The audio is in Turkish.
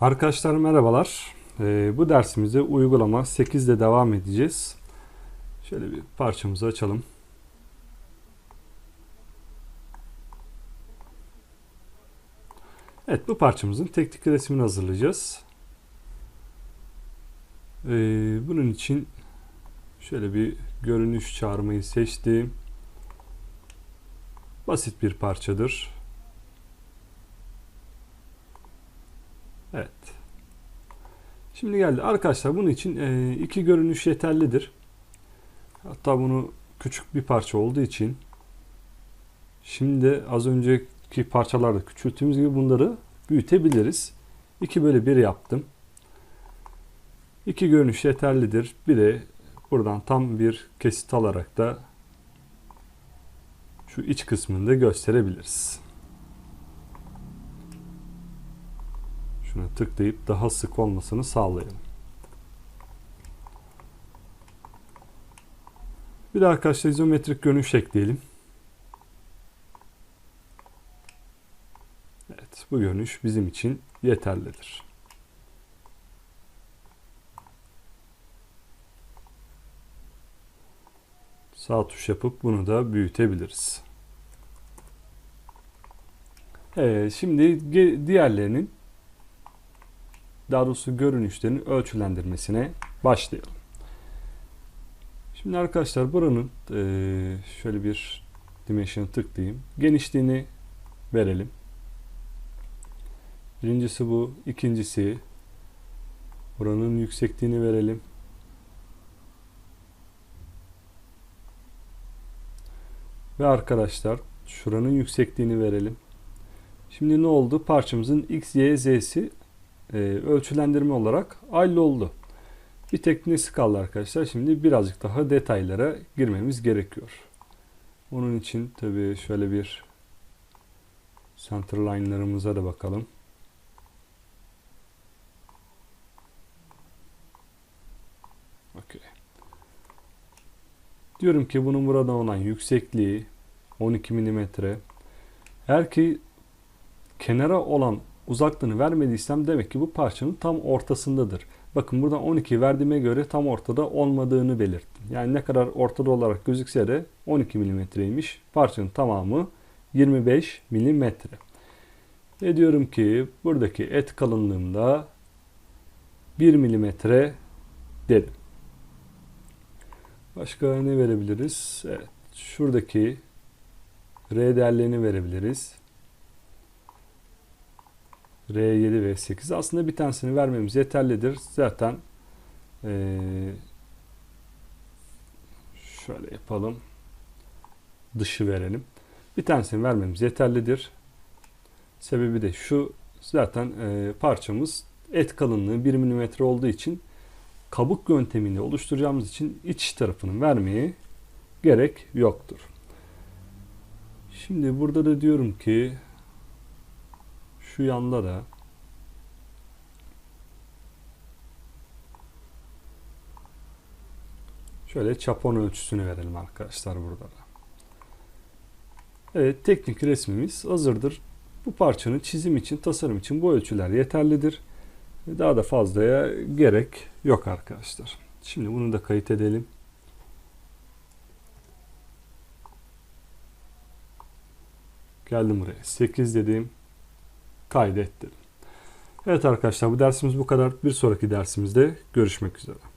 Arkadaşlar merhabalar. Ee, bu dersimizde uygulama 8 ile devam edeceğiz. Şöyle bir parçamızı açalım. Evet bu parçamızın teknik resmini hazırlayacağız. Ee, bunun için şöyle bir görünüş çağırmayı seçtim. Basit bir parçadır. Evet. Şimdi geldi. Arkadaşlar bunun için e, iki görünüş yeterlidir. Hatta bunu küçük bir parça olduğu için şimdi az önceki parçalarda küçülttüğümüz gibi bunları büyütebiliriz. 2 bölü 1 yaptım. İki görünüş yeterlidir. Bir de buradan tam bir kesit alarak da şu iç kısmını da gösterebiliriz. Tıklayıp daha sık olmasını sağlayalım. Bir de arkadaşlar izometrik görünüş ekleyelim. Evet bu görünüş bizim için yeterlidir. Sağ tuş yapıp bunu da büyütebiliriz. Evet, şimdi diğerlerinin daha doğrusu görünüşlerin ölçülendirmesine başlayalım. Şimdi arkadaşlar buranın şöyle bir dimension tıklayayım. Genişliğini verelim. Birincisi bu. ikincisi buranın yüksekliğini verelim. Ve arkadaşlar şuranın yüksekliğini verelim. Şimdi ne oldu? Parçamızın x, y, z'si e, ölçülendirme olarak aynı oldu. Bir tek nesi kaldı arkadaşlar? Şimdi birazcık daha detaylara girmemiz gerekiyor. Onun için tabii şöyle bir centerline'larımıza da bakalım. Okay. Diyorum ki bunun burada olan yüksekliği 12 mm. Eğer ki kenara olan uzaklığını vermediysem demek ki bu parçanın tam ortasındadır. Bakın buradan 12 verdiğime göre tam ortada olmadığını belirttim. Yani ne kadar ortada olarak gözükse de 12 milimetreymiş. Parçanın tamamı 25 milimetre. Ve diyorum ki buradaki et kalınlığımda 1 milimetre dedim. Başka ne verebiliriz? Evet, şuradaki R değerlerini verebiliriz. R7 ve 8. Aslında bir tanesini vermemiz yeterlidir. Zaten ee, şöyle yapalım. Dışı verelim. Bir tanesini vermemiz yeterlidir. Sebebi de şu. Zaten e, parçamız et kalınlığı 1 mm olduğu için kabuk yöntemini oluşturacağımız için iç tarafını vermeye gerek yoktur. Şimdi burada da diyorum ki şu yanda da şöyle çapon ölçüsünü verelim arkadaşlar burada da. Evet teknik resmimiz hazırdır. Bu parçanın çizim için, tasarım için bu ölçüler yeterlidir. Daha da fazlaya gerek yok arkadaşlar. Şimdi bunu da kayıt edelim. Geldim buraya. 8 dediğim kaydettim. Evet arkadaşlar bu dersimiz bu kadar. Bir sonraki dersimizde görüşmek üzere.